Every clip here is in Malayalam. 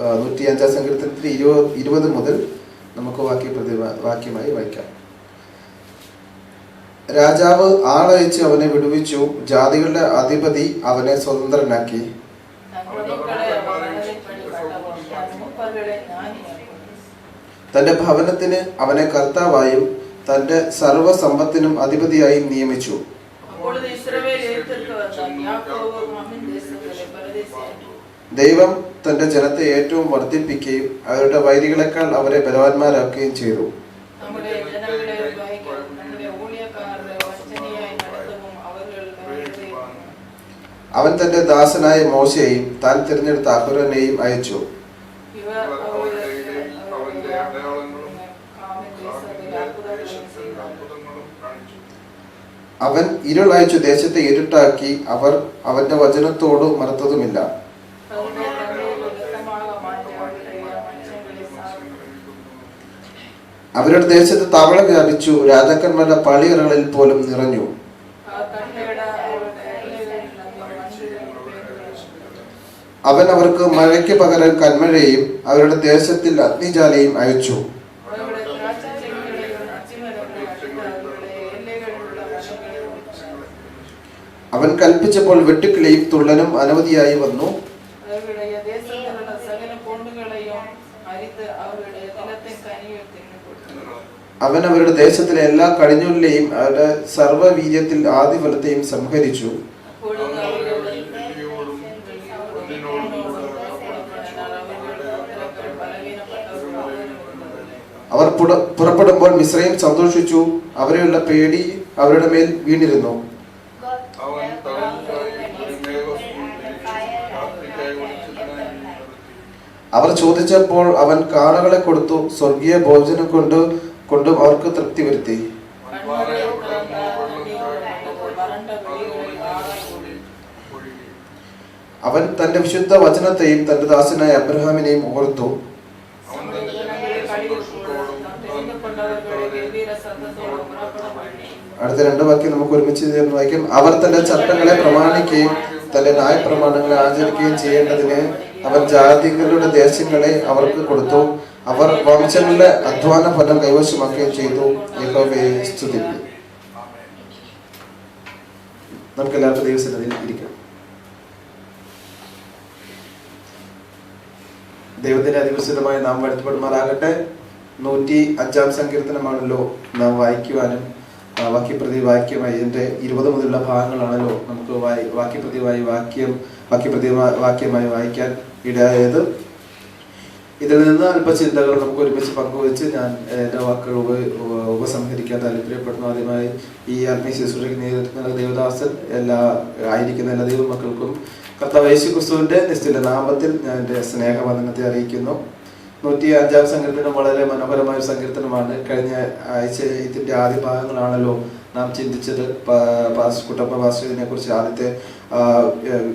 നൂറ്റി അഞ്ചാം സങ്കീർത്തനത്തിൽ ഇരുപത് ഇരുപത് മുതൽ നമുക്ക് വാക്യ പ്രതിമ വാക്യമായി വായിക്കാം. രാജാവ് ആളയച്ച് അവനെ വിടുവിച്ചു. ജാതികളുടെ അധിപതി അവനെ സ്വതന്ത്രനാക്കി. തന്റെ ഭവനത്തിന് അവനെ കർത്താവായും തന്റെ സർവസമ്പത്തിനും അധിപതിയായും നിയമിച്ചു. അപ്പോൾ യാക്കോബ് ദൈവം തന്റെ ജനത്തെ ഏറ്റവും വർദ്ധിപ്പിക്കുകയും അവരുടെ വൈരികളെക്കാൾ അവരെ ബലവാന്മാരാക്കുകയും ചെയ്തു. അവൻ തന്റെ ദാസനായ മോശയെയും താൻ തിരഞ്ഞെടുത്ത അഹുരനെയും അയച്ചു. അവൻ ഇരുളയച്ചു ദേശത്തെ ഇരുട്ടാക്കി അവർ അവന്റെ വചനത്തോട് മറുത്തതുമില്ല. അവരുടെ ദേശത്ത് തവള വ്യാപിച്ചു രാജാക്കന്മാരുടെ പള്ളികളിൽ പോലും നിറഞ്ഞു അവൻ അവർക്ക് മഴയ്ക്ക് പകരം കന്മഴയും അവരുടെ ദേശത്തിൽ അഗ്നിജാലയും അയച്ചു. അവൻ കൽപ്പിച്ചപ്പോൾ വെട്ടുക്കിളിയും തുള്ളനും അനവധിയായി വന്നു അവൻ അവരുടെ ദേശത്തിലെ എല്ലാ കഴിഞ്ഞുള്ളിലെയും അവരുടെ സർവവീര്യത്തിൽ ആദിഫലത്തെയും സംഹരിച്ചു. അവർ പുറപ്പെടുമ്പോൾ മിശ്രയും സന്തോഷിച്ചു. അവരെയുള്ള പേടി അവരുടെ മേൽ വീണിരുന്നു. അവർ ചോദിച്ചപ്പോൾ അവൻ കാണകളെ കൊടുത്തു. സ്വർഗീയ ഭോജനം കൊണ്ട് കൊണ്ട് അവർക്ക് തൃപ്തി വരുത്തി. അവൻ തന്റെ വിശുദ്ധ വചനത്തെയും തന്റെ ദാസനായ അബ്രഹാമിനെയും ഓർത്തു. അടുത്ത രണ്ട് വാക്യം നമുക്ക് ഒരുമിച്ച് വായിക്കും. അവർ തന്റെ ചട്ടങ്ങളെ പ്രമാണിക്കുകയും തന്റെ നായ പ്രമാണങ്ങളെ ആചരിക്കുകയും ചെയ്യേണ്ടതിന് അവർ ജാതികളുടെ ദേശങ്ങളെ അവർക്ക് കൊടുത്തു. അവർ വംശങ്ങളുടെ അധ്വാന ഫലം കൈവശമാക്കുകയും ചെയ്തു. യഹോവയെ നമുക്ക് എല്ലാവർക്കും ദൈവസന്നിധിയിൽ ഇരിക്കാം. ദൈവത്തിന്റെ അതിവിശുദ്ധമായ നാം വരുത്തപ്പെടുമാറാകട്ടെ. നൂറ്റി അഞ്ചാം സങ്കീർത്തനമാണല്ലോ നാം വായിക്കുവാനും വാക്യപ്രതി വാക്യമായി ഇതിന്റെ ഇരുപത് മുതലുള്ള ഭാഗങ്ങളാണല്ലോ നമുക്ക് വായി വാക്യപ്രതിവായി വാക്യം വാക്യപ്രതി വാക്യമായി വായിക്കാൻ ഇടയായത്. ഇതിൽ നിന്ന് അല്പചിന്തകൾ നമുക്ക് ഒരുമിച്ച് പങ്കുവെച്ച് ഞാൻ എന്റെ വാക്കുകൾ ഉപ ഉപ- ഉപസംഹരിക്കാൻ താല്പര്യപ്പെടുന്നു. ആദ്യമായി ഈ ആത്മീയ ശുശ്രൂഷയ്ക്ക് നേതൃത്വം ദേവദാസൻ എല്ലാ ആയിരിക്കുന്ന എല്ലാ ദൈവ മക്കൾക്കും കർത്താവ് യേശു ക്രിസ്തുവിന്റെ നിശ്ചിത നാമത്തിൽ ഞാൻ എന്റെ സ്നേഹവന്ദനത്തെ അറിയിക്കുന്നു. നൂറ്റി അഞ്ചാം സങ്കീർത്തനം വളരെ മനോഹരമായ ഒരു സങ്കീർത്തനമാണ്. കഴിഞ്ഞ ആഴ്ച ഇതിന്റെ ആദ്യ ഭാഗങ്ങളാണല്ലോ നാം ചിന്തിച്ചത്. കുട്ടപ്പ പാസ്റ്റിനെ കുറിച്ച് ആദ്യത്തെ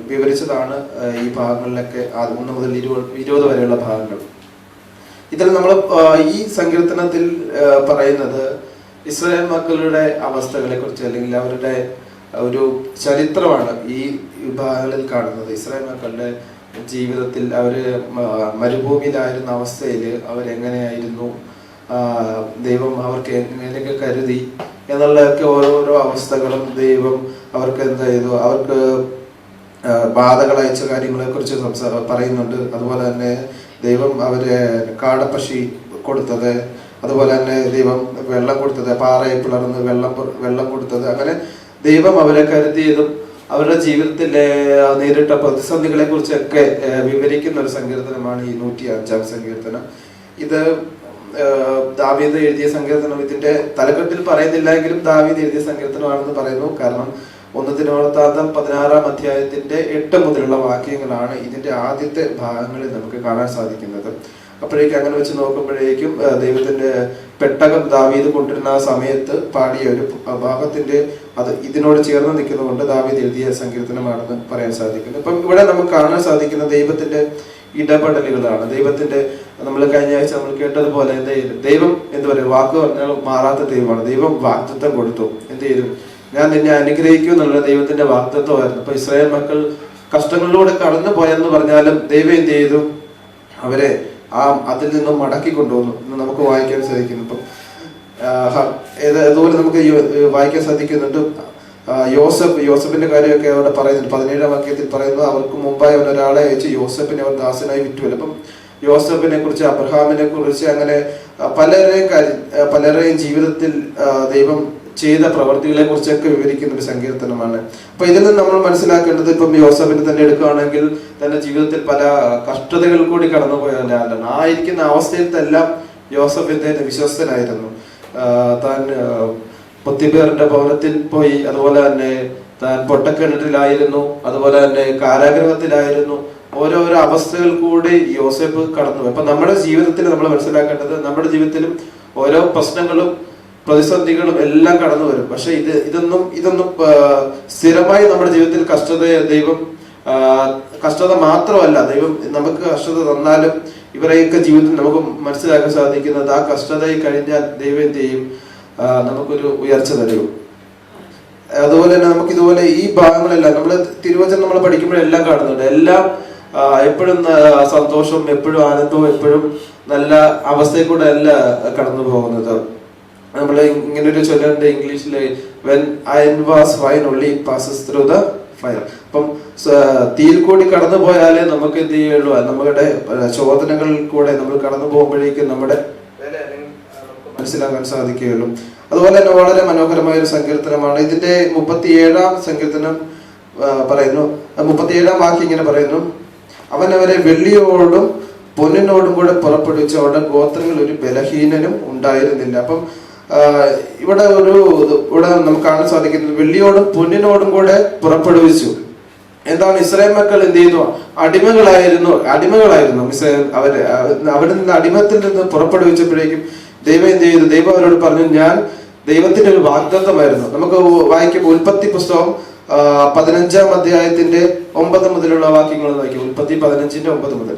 വിവരിച്ചതാണ് ഈ ഭാഗങ്ങളിലൊക്കെ ഒന്ന് മുതൽ ഇരുപത് ഇരുപത് വരെയുള്ള ഭാഗങ്ങൾ. ഇതിൽ നമ്മൾ ഈ സങ്കീർത്തനത്തിൽ പറയുന്നത് ഇസ്രായേൽ മക്കളുടെ അവസ്ഥകളെ കുറിച്ച് അല്ലെങ്കിൽ അവരുടെ ഒരു ചരിത്രമാണ് ഈ വിഭാഗങ്ങളിൽ കാണുന്നത്. ഇസ്രായേൽ മക്കളുടെ ജീവിതത്തിൽ അവർ മ- മരുഭൂമിയിലായിരുന്ന അവസ്ഥയിൽ അവരെങ്ങനെയായിരുന്നു? ദൈവം അവർക്ക് എങ്ങനെയൊക്കെ കരുതി? എന്നുള്ളതൊക്കെ ഓരോരോ അവസ്ഥകളും ദൈവം അവർക്ക് എന്താ ചെയ്തു? അവർക്ക് ബാധകളയച്ച കാര്യങ്ങളെ കുറിച്ച് സംസാ പറയുന്നുണ്ട്. അതുപോലെ തന്നെ ദൈവം അവർ കാടപ്പശി കൊടുത്തത് അതുപോലെ തന്നെ ദൈവം വെള്ളം കൊടുത്തത് പാറയെ പിളർന്ന് വെള്ളം വെള്ളം കൊടുത്തത്. അങ്ങനെ ദൈവം അവരെ കരുതിയതും അവരുടെ ജീവിതത്തിലെ നേരിട്ട പ്രതിസന്ധികളെ കുറിച്ചൊക്കെ വിവരിക്കുന്ന ഒരു സങ്കീർത്തനമാണ് ഈ നൂറ്റി അഞ്ചാം സങ്കീർത്തനം. ഇത് ദാവീദ് എഴുതിയ സങ്കീർത്തനം ഇതിന്റെ തലക്കെട്ടിൽ പറയുന്നില്ല എങ്കിലും ദാവീദ് എഴുതിയ സങ്കീർത്തനമാണെന്ന് പറയുന്നു. കാരണം ഒന്ന് ദിനവൃത്താന്തം പതിനാറാം അധ്യായത്തിന്റെ എട്ട് മുതലുള്ള വാക്യങ്ങളാണ് ഇതിന്റെ ആദ്യത്തെ ഭാഗങ്ങളിൽ നമുക്ക് കാണാൻ സാധിക്കുന്നത്. അപ്പോഴേക്കും അങ്ങനെ വെച്ച് നോക്കുമ്പോഴേക്കും ദൈവത്തിന്റെ പെട്ടകം ദാവീദ് കൊണ്ടിരുന്ന ആ സമയത്ത് പാടിയ ഒരു ഭാഗത്തിന്റെ അത് ഇതിനോട് ചേർന്ന് നിൽക്കുന്നതുകൊണ്ട് ദാവീദ് എഴുതിയ സങ്കീർത്തനമാണെന്ന് പറയാൻ സാധിക്കുന്നു. ഇപ്പം ഇവിടെ നമുക്ക് കാണാൻ സാധിക്കുന്ന ദൈവത്തിന്റെ ഇടപെടലുകളാണ്. ദൈവത്തിന്റെ നമ്മൾ കഴിഞ്ഞ ആഴ്ച നമ്മൾ കേട്ടതുപോലെ എന്ത് ദൈവം എന്ത് പറയുക വാക്ക് പറഞ്ഞാൽ മാറാത്ത ദൈവമാണ്. ദൈവം വാക്തത്വം കൊടുത്തു. എന്ത് ചെയ്തു? ഞാൻ നിന്നെ അനുഗ്രഹിക്കും എന്നുള്ള ദൈവത്തിന്റെ വാക്തത്വമായിരുന്നു അപ്പൊ ഇസ്രായേൽ മക്കൾ കഷ്ടങ്ങളിലൂടെ കടന്നു പോയെന്ന് പറഞ്ഞാലും ദൈവം എന്ത് ചെയ്തു? അവരെ ആ അതിൽ നിന്നും മടക്കി കൊണ്ടുവന്നു എന്ന് നമുക്ക് വായിക്കാൻ സാധിക്കുന്നു. ഇപ്പം അതുപോലെ നമുക്ക് വായിക്കാൻ സാധിക്കുന്നുണ്ട്. യോസഫ് യോസഫിന്റെ കാര്യമൊക്കെ അവിടെ പറയുന്നുണ്ട്. പതിനേഴാം വാക്യത്തിൽ പറയുന്നു അവർക്ക് മുമ്പായി അവൻ ഒരാളെ അയച്ച് യോസഫിനെ അവർ ദാസനായി വിറ്റുവല്ലോ. അപ്പം യോസഫിനെ കുറിച്ച് അബ്രഹാമിനെ കുറിച്ച് അങ്ങനെ പലരെയും പലരുടെയും ജീവിതത്തിൽ ദൈവം ചെയ്ത പ്രവർത്തികളെ കുറിച്ചൊക്കെ വിവരിക്കുന്ന ഒരു സങ്കീർത്തനമാണ്. അപ്പൊ ഇതിൽ നിന്ന് നമ്മൾ മനസ്സിലാക്കേണ്ടത് ഇപ്പം യോസഫിന് തന്നെ എടുക്കുകയാണെങ്കിൽ തന്റെ ജീവിതത്തിൽ പല കഷ്ടതകൾ കൂടി കടന്നുപോയ ഒരാളാണ്. ആ ഇരിക്കുന്ന അവസ്ഥയിൽ എല്ലാം യോസഫ് ഇദ്ദേഹത്തെ വിശ്വസ്തനായിരുന്നു. താൻ ആ, പൊത്തിപ്പേറിന്റെ ഭവനത്തിൽ പോയി അതുപോലെ തന്നെ താൻ പൊട്ടക്കിണറ്റിലായിരുന്നു അതുപോലെ തന്നെ കാരാഗ്രഹത്തിലായിരുന്നു. ഓരോരോ അവസ്ഥകൾ കൂടി യോസഫ് കടന്നു അപ്പൊ നമ്മുടെ ജീവിതത്തിൽ നമ്മൾ മനസ്സിലാക്കേണ്ടത് നമ്മുടെ ജീവിതത്തിലും ഓരോ പ്രശ്നങ്ങളും പ്രതിസന്ധികളും എല്ലാം കടന്നു വരും. പക്ഷെ ഇത് ഇതൊന്നും ഇതൊന്നും സ്ഥിരമായി നമ്മുടെ ജീവിതത്തിൽ കഷ്ടത ദൈവം കഷ്ടത മാത്രമല്ല ദൈവം നമുക്ക് കഷ്ടത തന്നാലും ഇവരെയൊക്കെ ജീവിതത്തിൽ നമുക്ക് മനസ്സിലാക്കാൻ സാധിക്കുന്നത് ആ കഷ്ടതയിൽ കഴിഞ്ഞാൽ ദൈവം എന്ത് ചെയ്യും? നമുക്കൊരു ഉയർച്ച തരും. അതുപോലെ തന്നെ നമുക്ക് ഇതുപോലെ ഈ ഭാഗങ്ങളെല്ലാം നമ്മൾ തിരുവചനം നമ്മൾ പഠിക്കുമ്പോഴെല്ലാം കാണുന്നുണ്ട്. എല്ലാം എപ്പോഴും സന്തോഷവും എപ്പോഴും ആനന്ദവും എപ്പോഴും നല്ല അവസ്ഥയിൽ കൂടെ അല്ല കടന്നു പോകുന്നത് നമ്മൾ ഇങ്ങനെ ഒരു ചൊല്ലുണ്ട് ഇംഗ്ലീഷിൽ when iron was vine only passes through the fire അപ്പം തീയിൽ കൂടി കടന്നു പോയാലേ നമുക്ക് എന്ത് ചെയ്യുള്ളൂ? നമ്മുടെ ചോദനകളിൽ കൂടെ നമ്മൾ കടന്നു പോകുമ്പോഴേക്കും നമ്മുടെ മനസ്സിലാക്കാൻ സാധിക്കുകയുള്ളൂ. അതുപോലെ തന്നെ വളരെ മനോഹരമായ ഒരു സങ്കീർത്തനമാണ്. ഇതിന്റെ മുപ്പത്തിയേഴാം സങ്കീർത്തനം പറയുന്നു. മുപ്പത്തിയേഴാം വാക്യം ഇങ്ങനെ പറയുന്നു. അവൻ അവരെ വെള്ളിയോടും പൊന്നിനോടും കൂടെ പുറപ്പെടുവിച്ച അവരുടെ ഗോത്രങ്ങളിൽ ഒരു ബലഹീനനും ഉണ്ടായിരുന്നില്ല. അപ്പം ഇവിടെ ഒരു ഇവിടെ നമുക്ക് കാണാൻ സാധിക്കുന്നത് വെള്ളിയോടും പൊന്നിനോടും കൂടെ പുറപ്പെടുവിച്ചു. എന്താണ് ഇസ്രായേൽ മക്കൾ എന്ത് ചെയ്യുന്നു അടിമകളായിരുന്നു അടിമകളായിരുന്നു. ഇസ്രായേൽ അവർ അവിടെ നിന്ന് അടിമത്തിൽ നിന്ന് പുറപ്പെടുവിച്ചപ്പോഴേക്കും ദൈവം എന്ത് ചെയ്തു? ദൈവം അവരോട് പറഞ്ഞു ഞാൻ ദൈവത്തിന്റെ ഒരു വാഗ്ദത്തമായിരുന്നു. നമുക്ക് വായിക്കുമ്പോൾ ഉൽപ്പത്തി പുസ്തകം പതിനഞ്ചാം അധ്യായത്തിന്റെ ഒമ്പത് മുതലുള്ള വാക്യങ്ങൾ വായിക്കും ഉൽപ്പത്തി പതിനഞ്ചിന്റെ ഒമ്പത് മുതൽ.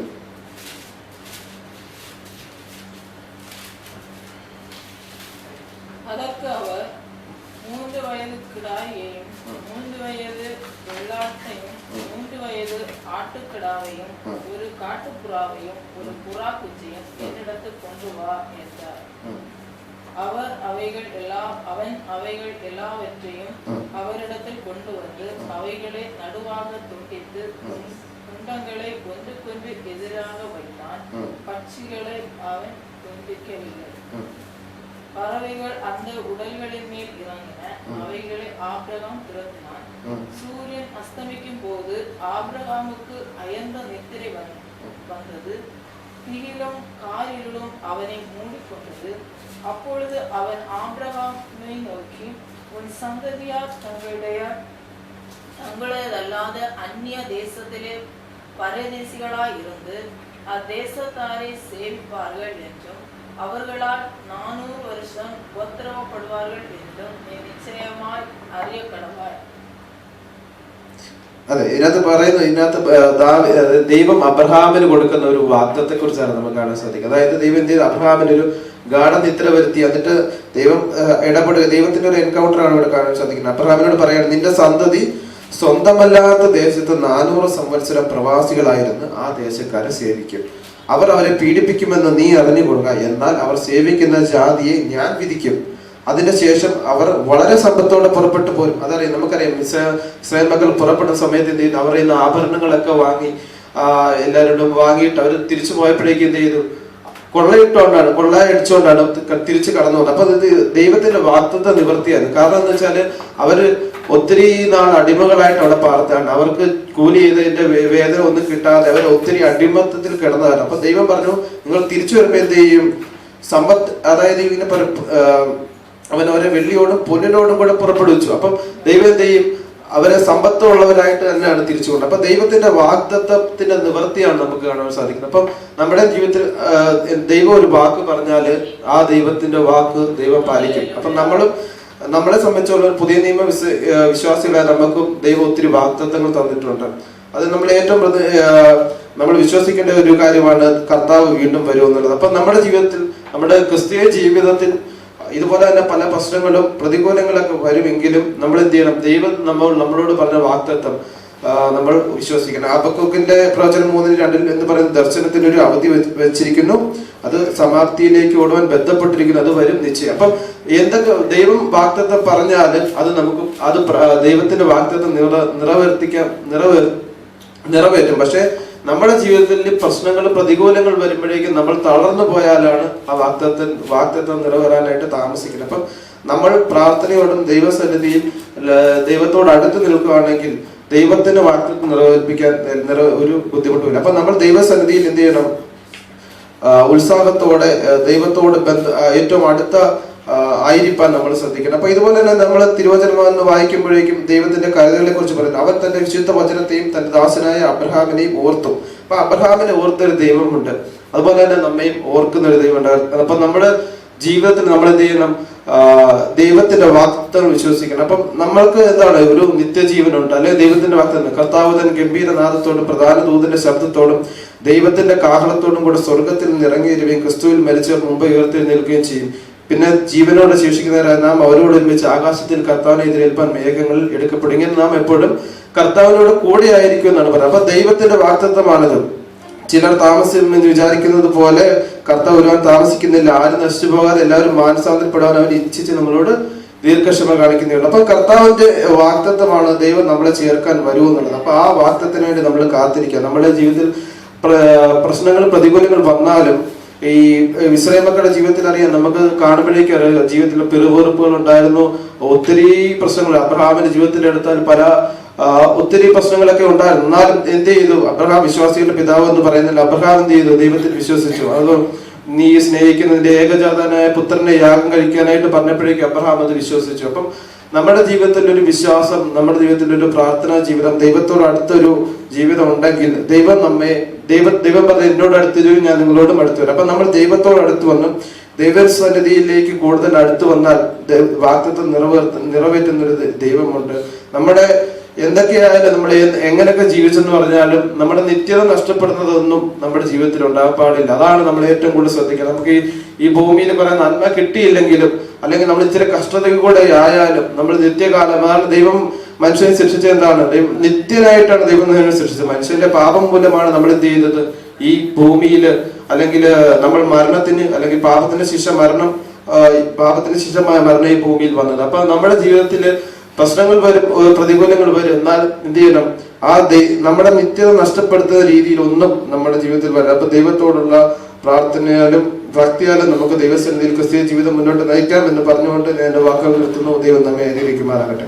அதற்கு அவர் மூன்று வயது கிடாயையும் மூன்று வயது வெள்ளாட்டையும் மூன்று வயது ஆட்டுக்கிடாவையும் ஒரு காட்டுப்புறாவையும் ஒரு புறா குச்சியும் என்னிடத்து கொண்டு வா என்றார். அவர் அவைகள் எல்லா அவன் அவைகள் எல்லாவற்றையும் அவரிடத்தில் கொண்டு வந்து அவைகளை நடுவாக துண்டித்து குண்டங்களை ஒன்றுக்கொன்று எதிராக வைத்தான். பட்சிகளை அவன் துண்டிக்கவில்லை. பறவைகள் அந்த உடல்களின் மேல் இறங்கின. அவைகளை ஆபிரகாம் துரத்தினான். சூரியன் அஸ்தமிக்கும் போது ஆபிரகாமுக்கு அயர்ந்த நித்திரை வந்து- வந்தது. திகிலும் காரிருளும் அவனை மூடிக்கொண்டது. அப்பொழுது அவன் ஆபிரகாமை நோக்கி உன் சந்ததியார் தங்களுடைய தங்களதல்லாத அந்நிய தேசத்திலே பரதேசிகளாய் இருந்து அத்தேசத்தாரை சேவிப்பார்கள் என்றும் அவர்களால் நானூறு வருஷம் உபத்திரவப்படுவார்கள் என்றும் நீ நிச்சயமாய் அறிய கடவாய் അതെ ഇതിനകത്ത് പറയുന്നു ഇതിനകത്ത് ബ- ദാവി- അത് ദൈവം അബ്രഹാമിന് കൊടുക്കുന്ന ഒരു വാഗ്ദത്തെ കുറിച്ചാണ് നമുക്ക് കാണാൻ സാധിക്കുക അതായത് ദൈവം എന്ത് ചെയ്തു അബ്രഹാമിന് ഒരു ഗാഠനിദ്ര വരുത്തി എന്നിട്ട് ദൈവം ആ, ഇടപെടുക ദൈവത്തിന്റെ ഒരു എൻകൗണ്ടർ ആണ് ഇവിടെ കാണാൻ സാധിക്കുന്നത് അബ്രഹാമിനോട് പറയാണ് നിന്റെ സന്തതി സ്വന്തമല്ലാത്ത ദേശത്ത് നാനൂറ് സംവത്സരം പ്രവാസികളായിരുന്നു ആ ദേശക്കാരെ സേവിക്കും അവർ അവരെ പീഡിപ്പിക്കുമെന്ന് നീ അറിഞ്ഞു കൊള്ളുക എന്നാൽ അവർ സേവിക്കുന്ന ജാതിയെ ഞാൻ വിധിക്കും. ശേഷം അവർ വളരെ സമ്പത്തോടെ പുറപ്പെട്ടു പോരും. അതറിയാം? നമുക്കറിയാം ഇസ്രാ- ഇസ്രായേൽ മക്കൾ പുറപ്പെടുന്ന സമയത്ത് എന്ത് ചെയ്യുന്നു അവർ ഇന്ന് ആഭരണങ്ങളൊക്കെ വാങ്ങി എല്ലാവരോടും വാങ്ങിയിട്ട് അവർ തിരിച്ചു പോയപ്പോഴേക്കും എന്ത് ചെയ്തു? കൊള്ളയിട്ടുകൊണ്ടാണ് കൊള്ളയടിച്ചുകൊണ്ടാണ് അടിച്ചുകൊണ്ടാണ് തിരിച്ചു കടന്നു അപ്പൊ ഇത് ദൈവത്തിന്റെ വാർത്തത്തെ നിവർത്തിയാണ് കാരണം എന്ന് വെച്ചാൽ അവർ ഒത്തിരി നാൾ അടിമകളായിട്ട് അവിടെ പാർത്താണ് അവർക്ക് കൂലി ചെയ്തതിന്റെ വേദന ഒന്നും കിട്ടാതെ അവർ ഒത്തിരി അടിമത്തത്തിൽ കിടന്നതാണ് അപ്പൊ ദൈവം പറഞ്ഞു നിങ്ങൾ തിരിച്ചു വരുമ്പോ എന്ത് ചെയ്യും? സമ്പത്ത് അതായത് ഇങ്ങനെ അവൻ അവരെ വെള്ളിയോടും പൊന്നിനോടും കൂടെ പുറപ്പെടുവിച്ചു. അപ്പം ദൈവം എന്ത് ചെയ്യും? അവരെ സമ്പത്തുള്ളവരായിട്ട് തന്നെയാണ് തിരിച്ചുകൊണ്ട്. അപ്പൊ ദൈവത്തിന്റെ വാഗ്ദത്തത്തിന്റെ നിവൃത്തിയാണ് നമുക്ക് കാണാൻ സാധിക്കുന്നത്. അപ്പം നമ്മുടെ ജീവിതത്തിൽ ദൈവം ഒരു വാക്ക് പറഞ്ഞാൽ ആ ദൈവത്തിന്റെ വാക്ക് ദൈവം പാലിക്കും. അപ്പം നമ്മളും നമ്മളെ സംബന്ധിച്ചുള്ള പുതിയ നിയമ വിശ്വ വിശ്വാസികളായ നമുക്കും ദൈവം ഒത്തിരി വാഗ്ദത്തങ്ങൾ തന്നിട്ടുണ്ട്. അത് നമ്മൾ ഏറ്റവും നമ്മൾ വിശ്വസിക്കേണ്ട ഒരു കാര്യമാണ് കർത്താവ് വീണ്ടും വരുമെന്നുള്ളത്. അപ്പൊ നമ്മുടെ ജീവിതത്തിൽ നമ്മുടെ ക്രിസ്തീയ ജീവിതത്തിൽ ഇതുപോലെ തന്നെ പല പ്രശ്നങ്ങളും പ്രതികൂലങ്ങളൊക്കെ വരുമെങ്കിലും നമ്മൾ എന്ത് ചെയ്യണം? ദൈവം നമ്മൾ നമ്മളോട് പറഞ്ഞ വാക്തത്വം നമ്മൾ വിശ്വസിക്കണം. അബക്കൂക്കിന്റെ പ്രവചനം മൂന്നിന് രണ്ടിൽ എന്ന് പറയുന്ന ദർശനത്തിന് ഒരു അവധി വെച്ചിരിക്കുന്നു. അത് സമാപ്തിയിലേക്ക് ഓടുവാൻ ബന്ധപ്പെട്ടിരിക്കുന്നു. അത് വരും നിശ്ചയം. അപ്പം എന്തൊക്കെ ദൈവം വാക്തത്വം പറഞ്ഞാൽ അത് നമുക്ക് അത് ദൈവത്തിന്റെ വാക്തത്വം നിറ നിറവേർത്തിക്കാൻ നിറവേ നിറവേറ്റും. പക്ഷെ നമ്മുടെ ജീവിതത്തിൽ പ്രശ്നങ്ങൾ പ്രതികൂലങ്ങൾ വരുമ്പോഴേക്കും നമ്മൾ തളർന്നു പോയാലാണ് ആ വാക്തത്വം വാക്തത്വം നിറവേറാനായിട്ട് താമസിക്കുന്നത്. അപ്പം നമ്മൾ പ്രാർത്ഥനയോടും ദൈവസന്നിധിയിൽ ദൈവത്തോട് അടുത്ത് നിൽക്കുകയാണെങ്കിൽ ദൈവത്തിന്റെ വാക്തത്വം നിറവേൽപ്പിക്കാൻ നിറ ഒരു ബുദ്ധിമുട്ടുമില്ല. അപ്പൊ നമ്മൾ ദൈവസന്നിധിയിൽ എന്ത് ചെയ്യണം? ഉത്സാഹത്തോടെ ദൈവത്തോട് ബന്ധ ഏറ്റവും അടുത്ത ആയിരിക്കാൻ നമ്മൾ ശ്രദ്ധിക്കണം. അപ്പൊ ഇതുപോലെ തന്നെ നമ്മൾ തിരുവചനം വായിക്കുമ്പോഴേക്കും ദൈവത്തിന്റെ കരുതലിനെ കുറിച്ച് പറയുന്നു. അവൻ തന്റെ വിശുദ്ധ വചനത്തെയും തന്റെ ദാസനായ അബ്രഹാമിനെയും ഓർത്തു. അപ്പൊ അബ്രഹാമിനെ ഓർത്തൊരു ദൈവമുണ്ട്. അതുപോലെ തന്നെ നമ്മയും ഓർക്കുന്ന ഒരു ദൈവമുണ്ട്. അപ്പൊ നമ്മുടെ ജീവിതത്തിൽ നമ്മൾ എന്ത് ചെയ്യണം? ദൈവത്തിന്റെ വാക്തത്വം വിശ്വസിക്കണം. അപ്പം നമ്മൾക്ക് എന്താണ്? ഒരു നിത്യജീവനുണ്ട്. അല്ലെ ദൈവത്തിന്റെ വാക്തത്വം കർത്താവ് തൻ ഗംഭീരനാഥത്തോടും പ്രധാന ദൂതന്റെ ശബ്ദത്തോടും ദൈവത്തിന്റെ കാഹളത്തോടും കൂടെ സ്വർഗത്തിൽ നിന്ന് ക്രിസ്തുവിൽ മരിച്ചവർ മുമ്പ് ഉയർത്തി നിൽക്കുകയും ചെയ്യും. പിന്നെ ജീവനോടെ ശേഷിക്കുന്നവരായ നാം അവരോട് ഒരുമിച്ച് ആകാശത്തിൽ കർത്താവിനെ എതിരേൽപ്പാൻ മേഘങ്ങളിൽ എടുക്കപ്പെടും. ഇങ്ങനെ നാം എപ്പോഴും കർത്താവിനോട് കൂടെ ആയിരിക്കും എന്നാണ് പറയുന്നത്. അപ്പൊ ദൈവത്തിന്റെ വാക്തത്വമാണിത് ചിലർ താമസിക്കുമെന്ന് വിചാരിക്കുന്നത് പോലെ കർത്താവ് ഒരുവാൻ താമസിക്കുന്നില്ല. ആരും നശിച്ചു പോകാതെ എല്ലാവരും മാനസാന്തരപ്പെടാൻ അവർ ഇച്ഛിച്ച് നമ്മളോട് ദീർഘക്ഷമ കാണിക്കുന്നുണ്ട് അപ്പൊ കർത്താവിന്റെ വാക്തത്വമാണ് ദൈവം നമ്മളെ ചേർക്കാൻ വരുമെന്നുള്ളത് അപ്പൊ ആ വാക്തത്തിന് വേണ്ടി നമ്മൾ കാത്തിരിക്കുക നമ്മുടെ ജീവിതത്തിൽ പ്ര- പ്രശ്നങ്ങൾ പ്രതികൂലങ്ങൾ വന്നാലും ഈ ഇസ്രായേൽ മക്കളുടെ ജീവിതത്തിൽ അറിയാം നമുക്ക് കാണുമ്പോഴേക്കും അറിയാം ജീവിതത്തിൽ പിറുവെറുപ്പുകൾ ഉണ്ടായിരുന്നു ഒത്തിരി പ്രശ്നങ്ങൾ. അബ്രഹാമിന്റെ ജീവിതത്തിൽ എടുത്താൽ പല ഒത്തിരി പ്രശ്നങ്ങളൊക്കെ ഉണ്ടായിരുന്നു. എന്നാലും എന്ത് ചെയ്തു? അബ്രഹാം വിശ്വാസികളുടെ പിതാവ് എന്ന് പറയുന്നില്ല അബ്രഹാം എന്ത് ചെയ്തു? ദൈവത്തിൽ വിശ്വസിച്ചു. അത് നീ സ്നേഹിക്കുന്നതിന്റെ ഏകജാതനായ പുത്രനെ യാഗം കഴിക്കാനായിട്ട് പറഞ്ഞപ്പോഴേക്കും അബ്രഹാം അത് വിശ്വസിച്ചു. അപ്പം നമ്മുടെ ജീവിതത്തിൽ ഒരു വിശ്വാസം നമ്മുടെ ജീവിതത്തിൽ ഒരു പ്രാർത്ഥനാ ജീവിതം ദൈവത്തോട് അടുത്തൊരു ജീവിതം ഉണ്ടെങ്കിൽ ദൈവം നമ്മെ ദൈവ ദൈവം പറഞ്ഞ എന്നോട് അടുത്ത് ഞാൻ നിങ്ങളോടും അടുത്ത് വരും. അപ്പൊ നമ്മൾ ദൈവത്തോട് അടുത്ത് വന്നു ദൈവസന്നിധിയിലേക്ക് കൂടുതൽ അടുത്ത് വന്നാൽ വാക്തത്വം നിറവേർത്ത നിറവേറ്റുന്ന ഒരു ദൈവമുണ്ട്. നമ്മുടെ എന്തൊക്കെയായാലും നമ്മൾ എങ്ങനെയൊക്കെ ജീവിച്ചെന്ന് പറഞ്ഞാലും നമ്മുടെ നിത്യത നഷ്ടപ്പെടുന്നതൊന്നും നമ്മുടെ ജീവിതത്തിൽ ഉണ്ടാകാൻ പാടില്ല. അതാണ് നമ്മൾ ഏറ്റവും കൂടുതൽ ശ്രദ്ധിക്കുക നമുക്ക് ഈ ഭൂമിയിൽ കുറെ നന്മ കിട്ടിയില്ലെങ്കിലും അല്ലെങ്കിൽ നമ്മൾ ഇച്ചിരി കഷ്ടതയ്ക്ക് കൂടെ ആയാലും നമ്മൾ നിത്യകാലം അതാണ് ദൈവം മനുഷ്യനെ ശിക്ഷിച്ചത് എന്താണ്? ദൈവം നിത്യനായിട്ടാണ് ദൈവം നമ്മെ സൃഷ്ടിച്ചത് മനുഷ്യന്റെ പാപം മൂലമാണ് നമ്മൾ എന്ത് ചെയ്തത്? ഈ ഭൂമിയിൽ അല്ലെങ്കിൽ നമ്മൾ മരണത്തിന് അല്ലെങ്കിൽ പാപത്തിന് ശിക്ഷ മരണം പാപത്തിന് ശിക്ഷമായ മരണം ഈ ഭൂമിയിൽ വന്നത്. അപ്പൊ നമ്മുടെ ജീവിതത്തിൽ പ്രശ്നങ്ങൾ വരും പ്രതികൂലങ്ങൾ വരും. എന്നാൽ എന്ത് ചെയ്യണം? ആ നമ്മുടെ നിത്യത നഷ്ടപ്പെടുത്തുന്ന രീതിയിൽ ഒന്നും നമ്മുടെ ജീവിതത്തിൽ വരാം അപ്പൊ ദൈവത്തോടുള്ള പ്രാർത്ഥനയാലും ഭക്തിയാലും നമുക്ക് ദൈവസന്നിധിയിൽ ക്രിസ്തീയ ജീവിതം മുന്നോട്ട് നയിക്കാം എന്ന് പറഞ്ഞുകൊണ്ട് ഞാൻ എന്റെ വാക്കുകൾ നിർത്തുന്നു. ദൈവം നമ്മെ അനുഗ്രഹിക്കുമാറാകട്ടെ.